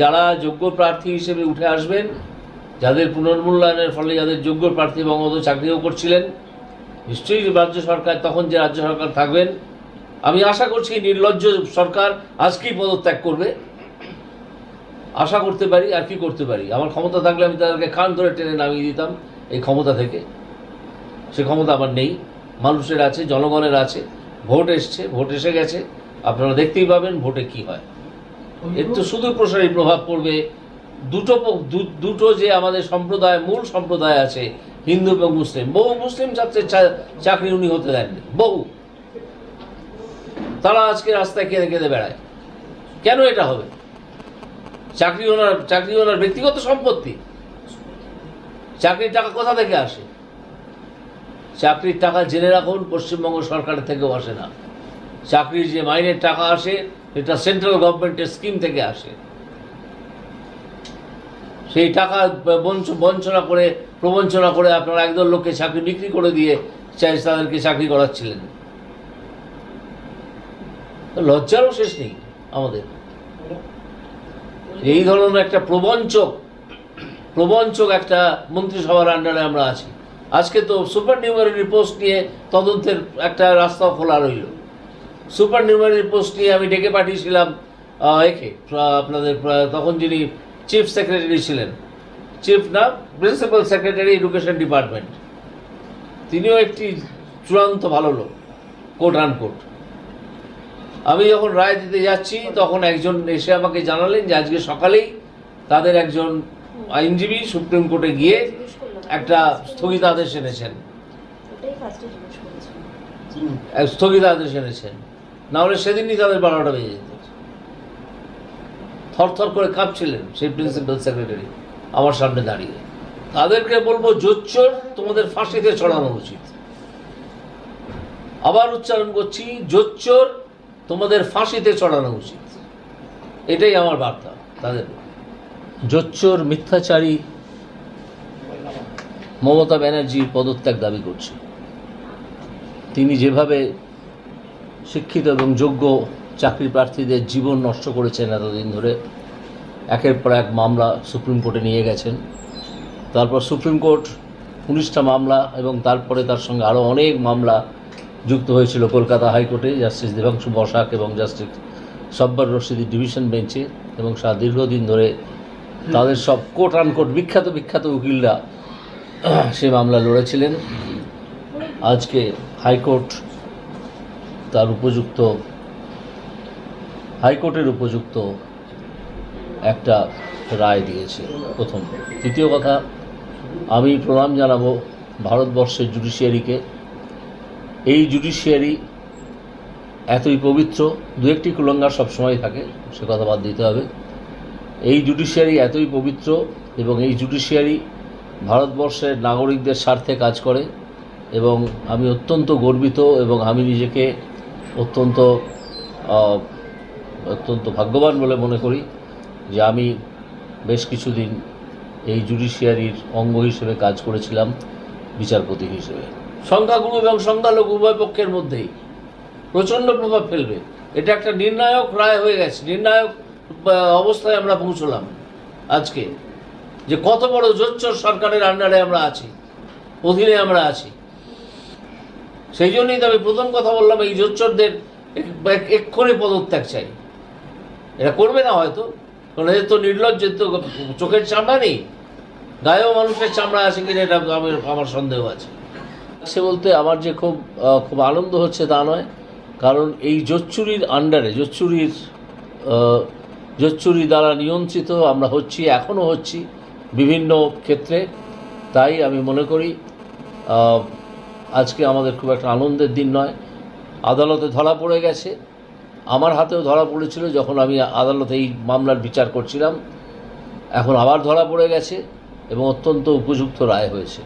যারা যোগ্য প্রার্থী হিসেবে উঠে আসবেন, যাদের পুনর্মূল্যায়নের ফলে যাদের যোগ্য প্রার্থী বঙ্গবন্ধু চাকরিও করছিলেন, নিশ্চয়ই রাজ্য সরকার, তখন যে রাজ্য সরকার থাকবেন, আমি আশা করছি নির্লজ্জ সরকার আজকেই পদত্যাগ করবে। আশা করতে পারি, আর কি করতে পারি? আমার ক্ষমতা থাকলে আমি তাদেরকে খান ধরে টেনে নামিয়ে দিতাম এই ক্ষমতা থেকে। সে ক্ষমতা আমার নেই। মানুষের আছে, জনগণের আছে। ভোট এসছে, ভোট এসে গেছে। আপনারা দেখতেই পাবেন ভোটে কি হয়। এর তো শুধু প্রসারী প্রভাব পড়বে। দুটো দুটো যে আমাদের সম্প্রদায়, মূল সম্প্রদায় আছে, হিন্দু এবং মুসলিম, বহু মুসলিম ছাত্রের চাকরি উনি হতে দেননি, বহু। তারা আজকে রাস্তায় কেঁদে কেঁদে বেড়ায়। কেন এটা হবে? চাকরি ওনার চাকরি ওনার ব্যক্তিগত সম্পত্তি। চাকরির টাকা কোথা থেকে আসে? চাকরির টাকা জেনে রাখুন, পশ্চিমবঙ্গ সরকারের থেকেও আসে না। চাকরির যে মাইনের টাকা আসে এটা সেন্ট্রাল গভর্নমেন্টের স্কিম থেকে আসে। সেই টাকা বঞ্চ- বঞ্চনা করে, প্রবঞ্চনা করে আপনারা একদল লোককে চাকরি, বিক্রি করে দিয়ে চাই তাদেরকে চাকরি করাচ্ছিলেন। লজ্জারও শেষ নেই আমাদের। এই ধরনের একটা প্রবঞ্চক প্রবঞ্চক একটা মন্ত্রিসভার আন্ডারে আমরা আছি। আজকে তো সুপার নিউমারি পোস্ট নিয়ে তদন্তের একটা রাস্তাও খোলা রইল। সুপার নিউমারি পোস্ট নিয়ে আমি ডেকে পাঠিয়েছিলাম একে আপনাদের তখন যিনি চিফ সেক্রেটারি ছিলেন। চিফ না প্রিন্সিপাল সেক্রেটারি এডুকেশন ডিপার্টমেন্ট। তিনিও একটি চূড়ান্ত ভালো লোক কোট আন কোট আমি যখন রায় দিতে যাচ্ছি তখন একজন এসে আমাকে জানালেন যে আজকে সকালেই তাদের একজন আইনজীবী সুপ্রিম কোর্টে গিয়ে একটা স্থগিতাদেশ এনেছেন। স্থগিতাদেশ এনেছেন। না হলে সেদিনই তাদের বারোটা বেজে যেত। থরথর করে কাঁপছিলেন সেই প্রিন্সিপাল সেক্রেটারি আমার সামনে দাঁড়িয়ে। তাদেরকে বলব, জোচ্চর, তোমাদের ফাঁসিতে চড়ানো উচিত। আবার উচ্চারণ করছি, জোচ্চর, তোমাদের ফাঁসিতে চড়ানো উচিত। এটাই আমার বার্তা, তাদের জোচ্চর মিথ্যাচারী মমতা ব্যানার্জি পদত্যাগ দাবি করছে। তিনি যেভাবে শিক্ষিত এবং যোগ্য চাকরি প্রার্থীদের জীবন নষ্ট করেছেন এতদিন ধরে। একের পর এক মামলা সুপ্রিম কোর্টে নিয়ে গেছেন। তারপর সুপ্রিম কোর্ট উনিশটা মামলা এবং তারপরে তার সঙ্গে আরও অনেক মামলা যুক্ত হয়েছিল কলকাতা হাইকোর্টে, জাস্টিস দেবাংশু বসাক এবং জাস্টিস সব্বর রশিদি ডিভিশন বেঞ্চে এবং সারা দীর্ঘদিন ধরে তাদের সব কোর্ট আনকোর্ট বিখ্যাত বিখ্যাত উকিলরা সে মামলা লড়েছিলেন। আজকে হাইকোর্ট তার উপযুক্ত, হাইকোর্টের উপযুক্ত একটা রায় দিয়েছে প্রথম। দ্বিতীয় কথা, আমি প্রণাম জানাব ভারতবর্ষের জুডিশিয়ারিকে। এই জুডিশিয়ারি এতই পবিত্র, দু একটি কুলঙ্গার সবসময় থাকে, সে কথা বাদ দিতে হবে। এই জুডিশিয়ারি এতই পবিত্র এবং এই জুডিশিয়ারি ভারতবর্ষের নাগরিকদের স্বার্থে কাজ করে এবং আমি অত্যন্ত গর্বিত এবং আমি নিজেকে অত্যন্ত অত্যন্ত ভাগ্যবান বলে মনে করি যে আমি বেশ কিছুদিন এই জুডিশিয়ারির অঙ্গ হিসেবে কাজ করেছিলাম, বিচারপতি হিসেবে। সংখ্যাগুরু এবং সংখ্যালঘু উভয় পক্ষের মধ্যেই প্রচণ্ড প্রভাব ফেলবে। এটা একটা নির্ণায়ক রায় হয়ে গেছে। নির্ণায়ক অবস্থায় আমরা পৌঁছলাম আজকে। যে কত বড় জোচ্চর সরকারের আন্ডারে আমরা আছি, অধীনে আমরা আছি। সেই জন্যই তো আমি প্রথম কথা বললাম, এই জোচ্চরদের এক- এক- এক্ষুনি পদত্যাগ চাই। এরা করবে না হয়তো, কারণ এদের তো নির্লজ্জের তো চোখের চামড়া নেই। গায়েও মানুষের চামড়া আছে কিনা এটা আমার আমার সন্দেহ আছে। সে বলতে আমার যে খুব খুব আনন্দ হচ্ছে তা নয়, কারণ এই জোচ্চুরির আন্ডারে জোচ্চুরির জোচ্চুরি দ্বারা নিয়ন্ত্রিত আমরা হচ্ছি, এখনও হচ্ছি বিভিন্ন ক্ষেত্রে। তাই আমি মনে করি আজকে আমাদের খুব একটা আনন্দের দিন নয়। আদালতে ধরা পড়ে গেছে। আমার হাতেও ধরা পড়েছিল যখন আমি আদালতে এই মামলার বিচার করছিলাম। এখন আবার ধরা পড়ে গেছে এবং অত্যন্ত উপযুক্ত রায় হয়েছে।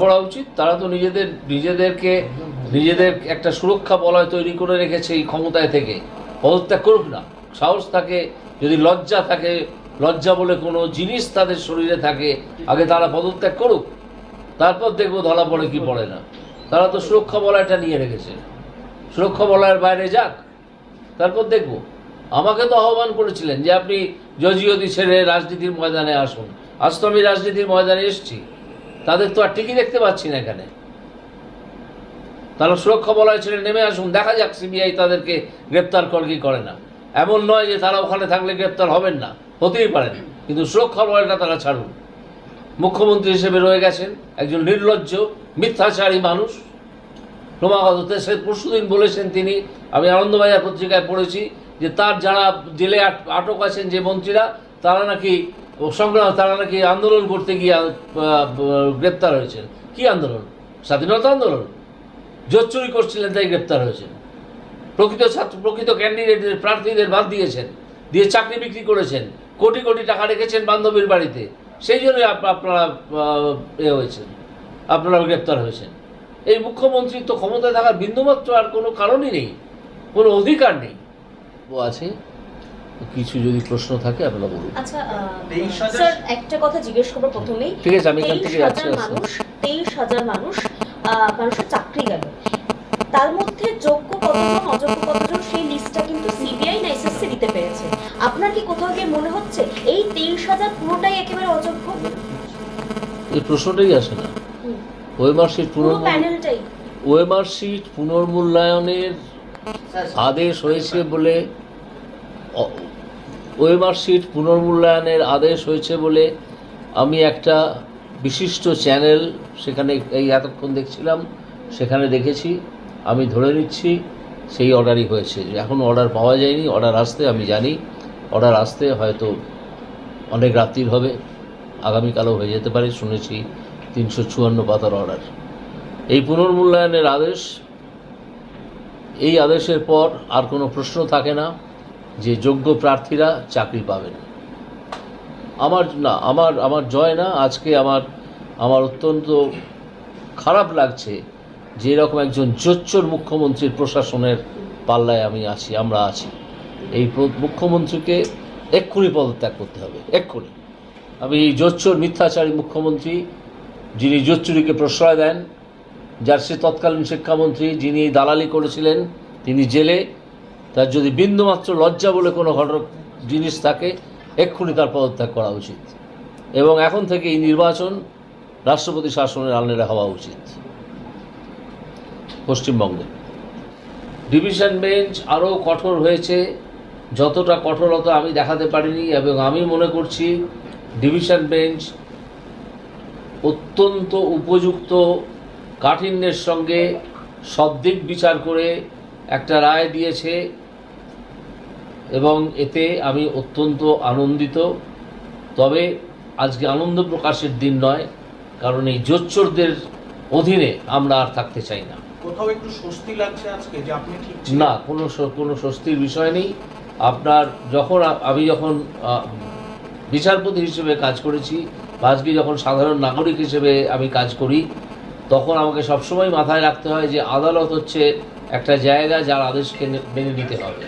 পড়া উচিত। তারা তো নিজেদের, নিজেদেরকে, নিজেদের একটা সুরক্ষা বলয় তৈরি করে রেখেছে এই ক্ষমতায় থেকে। পদত্যাগ করুক না। সাহস থাকে, যদি লজ্জা থাকে, লজ্জা বলে কোনো জিনিস তাদের শরীরে থাকে, আগে তারা পদত্যাগ করুক। তারপর দেখব ধরা পড়ে কি পড়ে না। তারা তো সুরক্ষা বলয়টা নিয়ে রেখেছে। সুরক্ষা বলয়ের বাইরে যাক, তারপর দেখব। আমাকে তো আহ্বান করেছিলেন যে আপনি জজিয়তি ছেড়ে রাজনীতির ময়দানে আসুন। আজ তো আমি রাজনীতির ময়দানে এসেছি। তাদের তো আর টিকি দেখতে পাচ্ছি না এখানে। তারা সুরক্ষা বলয় ছেড়ে নেমে আসুন, দেখা যাক সিবিআই তাদেরকে গ্রেপ্তার কর কি করে না। এমন নয় যে তারা ওখানে থাকলে গ্রেপ্তার হবেন না, হতেই পারেন। কিন্তু সুরক্ষা বলয়টা তারা ছাড়ুন। মুখ্যমন্ত্রী হিসেবে রয়ে গেছেন একজন নির্লজ্জ, মিথ্যাচারী মানুষ। ক্রমাগত তেসের পরশুদিন বলেছেন তিনি, আমি আনন্দবাজার পত্রিকায় পড়েছি যে তার যারা জেলে আট- আটক আছেন যে মন্ত্রীরা, তারা নাকি সংগ্রাম, তারা নাকি আন্দোলন করতে গিয়ে গ্রেপ্তার হয়েছেন। কি আন্দোলন? স্বাধীনতা আন্দোলন? জোর চুরি করছিলেন, তাই গ্রেপ্তার হয়েছেন। প্রকৃত ছাত্র, প্রকৃত ক্যান্ডিডেটদের প্রার্থীদের বাদ দিয়েছেন, দিয়ে চাকরি বিক্রি করেছেন, কোটি কোটি টাকা রেখেছেন বান্ধবীর বাড়িতে। সেই জন্য আপনারা এ হয়েছেন। আপনারা গ্রেপ্তার হয়েছেন। এই মুখ্যমন্ত্রী তো ক্ষমতায় থাকার বিন্দুমাত্র আর কোনো কারণই নেই কোনো অধিকার নেই। ও আছে? কিছু যদি প্রশ্ন থাকে আপনারা বলুন। আচ্ছা তেইশ হাজার- স্যার একটা কথা জিজ্ঞেস করব প্রথমেই ঠিক আছে আমি এখান থেকে যাচ্ছি মানুষ তেইশ হাজার মানুষ আহ, মানুষের চাকরি গেল। তার মধ্যে যোগ্য কতজন অযোগ্য এই প্রশ্নটাই আসে না। হুম, ওয়েমার সিট পুরো পুনর্মূল্য সিট পুনর্মূল্যায়নের আদেশ হয়েছে বলে অ- ওয়েমার সিট পুনর্মূল্যায়নের আদেশ হয়েছে বলে আমি একটা বিশিষ্ট চ্যানেল সেখানে এই এতক্ষণ দেখছিলাম সেখানে দেখেছি আমি ধরে নিচ্ছি সেই অর্ডারই হয়েছে। এখন অর্ডার পাওয়া যায়নি অর্ডার আসতে আমি জানি অর্ডার আসতে হয়তো অনেক রাত্রির হবে। আগামীকালও হয়ে যেতে পারে, শুনেছি তিনশো চুয়ান্ন পাতার অর্ডার এই পুনর্মূল্যায়নের আদেশ, এই আদেশের পর আর কোনো প্রশ্ন থাকে না যে যোগ্য প্রার্থীরা চাকরি পাবেন। আমার, না, আমার আমার জয় না, আজকে আমার আমার অত্যন্ত খারাপ লাগছে যে এরকম একজন জোচ্চোর মুখ্যমন্ত্রীর প্রশাসনের পাল্লায় আমি আছি, আমরা আছি। এই মুখ্যমন্ত্রীকে এক্ষুনি পদত্যাগ করতে হবে, এক্ষুনি। আমি এই জোচ্চোর মিথ্যাচারী মুখ্যমন্ত্রী, যিনি জোচ্চুরিকে প্রশ্রয় দেন, যার সে তৎকালীন শিক্ষামন্ত্রী, যিনি দালালি করেছিলেন, তিনি জেলে, তার যদি বিন্দুমাত্র লজ্জা বলে কোনো ঘটনা জিনিস থাকে, এক্ষুনি তার পদত্যাগ করা উচিত। এবং এখন থেকে এই নির্বাচন রাষ্ট্রপতি শাসনের আলনেরা হওয়া উচিত। পশ্চিমবঙ্গে। ডিভিশন বেঞ্চ আরও কঠোর হয়েছে। যতটা কঠোরতা আমি দেখাতে পারিনি, এবং আমি মনে করছি ডিভিশন বেঞ্চ অত্যন্ত উপযুক্ত কাঠিন্যের সঙ্গে সব দিক বিচার করে একটা রায় দিয়েছে এবং এতে আমি অত্যন্ত আনন্দিত। তবে আজকে আনন্দ প্রকাশের দিন নয় কারণ এই জোচ্চোরদের অধীনে আমরা আর থাকতে চাই না। কোথাও একটু স্বস্তি লাগছে আজকে যে আপনি ঠিক না কোনো কোনো স্বস্তির বিষয় নেই। আপনার যখন আমি যখন বিচারপতি হিসেবে কাজ করেছি। আজকে যখন সাধারণ নাগরিক হিসেবে আমি কাজ করি, তখন আমাকে সবসময় মাথায় রাখতে হয় যে আদালত হচ্ছে একটা জায়গা যার আদেশকে মেনে নিতে হবে।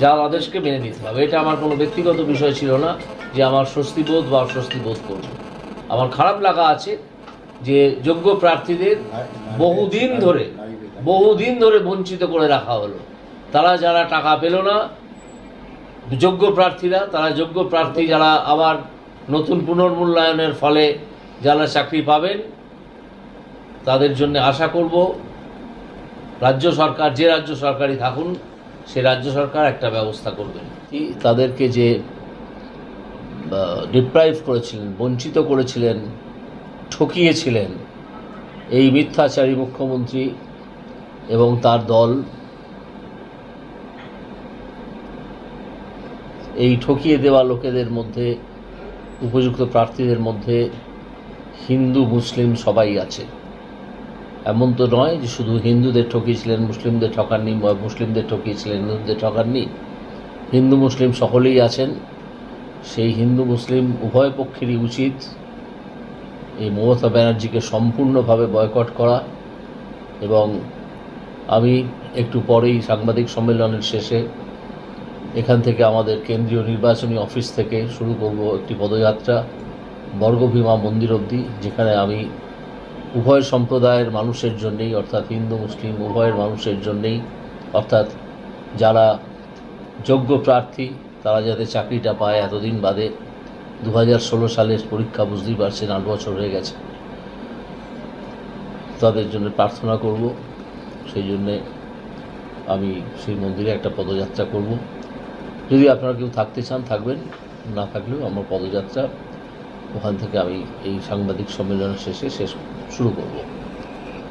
যার আদেশকে মেনে নিতে হবে। এটা আমার কোনো ব্যক্তিগত বিষয় ছিল না যে আমার স্বস্তিবোধ বা অস্বস্তি বোধ করব। আমার খারাপ লাগা আছে যে যোগ্য প্রার্থীদের বহুদিন ধরে বহুদিন ধরে বঞ্চিত করে রাখা হলো। তারা যারা টাকা পেল না যোগ্য প্রার্থীরা, তারা যোগ্য প্রার্থী যারা আবার নতুন পুনর্মূল্যায়নের ফলে যারা চাকরি পাবেন, তাদের জন্য আশা করব রাজ্য সরকার, যে রাজ্য সরকারই থাকুন, সে রাজ্য সরকার একটা ব্যবস্থা করবেন। তাদেরকে যে ডিপ্রাইভ করেছিলেন, বঞ্চিত করেছিলেন, ঠকিয়েছিলেন, এই মিথ্যাচারী মুখ্যমন্ত্রী এবং তার দল এই ঠকিয়ে দেওয়া লোকেদের মধ্যে, উপযুক্ত প্রার্থীদের মধ্যে হিন্দু, মুসলিম সবাই আছে। এমন তো নয় যে শুধু হিন্দুদের ঠকিয়েছিলেন, মুসলিমদের ঠকাননি মুসলিমদের ঠকিয়েছিলেন, হিন্দুদের ঠকাননি। হিন্দু, মুসলিম সকলেই আছেন। সেই হিন্দু, মুসলিম উভয় পক্ষেরই উচিত এই মমতা ব্যানার্জিকে সম্পূর্ণভাবে বয়কট করা। এবং আমি একটু পরেই সাংবাদিক সম্মেলনের শেষে এখান থেকে আমাদের কেন্দ্রীয় নির্বাচনী অফিস থেকে শুরু করব একটি পদযাত্রা, বর্গভীমা মন্দির অবধি, যেখানে আমি উভয় সম্প্রদায়ের মানুষের জন্যেই, অর্থাৎ হিন্দু, মুসলিম, উভয়ের মানুষের জন্যেই, অর্থাৎ যারা যোগ্য প্রার্থী, তারা যাতে চাকরিটা পায় এতদিন বাদে দু হাজার ষোলো সালের পরীক্ষা বুঝতেই পারছেন আট বছর হয়ে গেছে। তাদের জন্য প্রার্থনা করব, সেই জন্যে আমি সেই মন্দিরে একটা পদযাত্রা করব। যদি আপনারা কেউ থাকতে চান, থাকবেন। না থাকলেও আমার পদযাত্রা, ওখান থেকে আমি এই সাংবাদিক সম্মেলনের শেষে শেষ শুরু করব।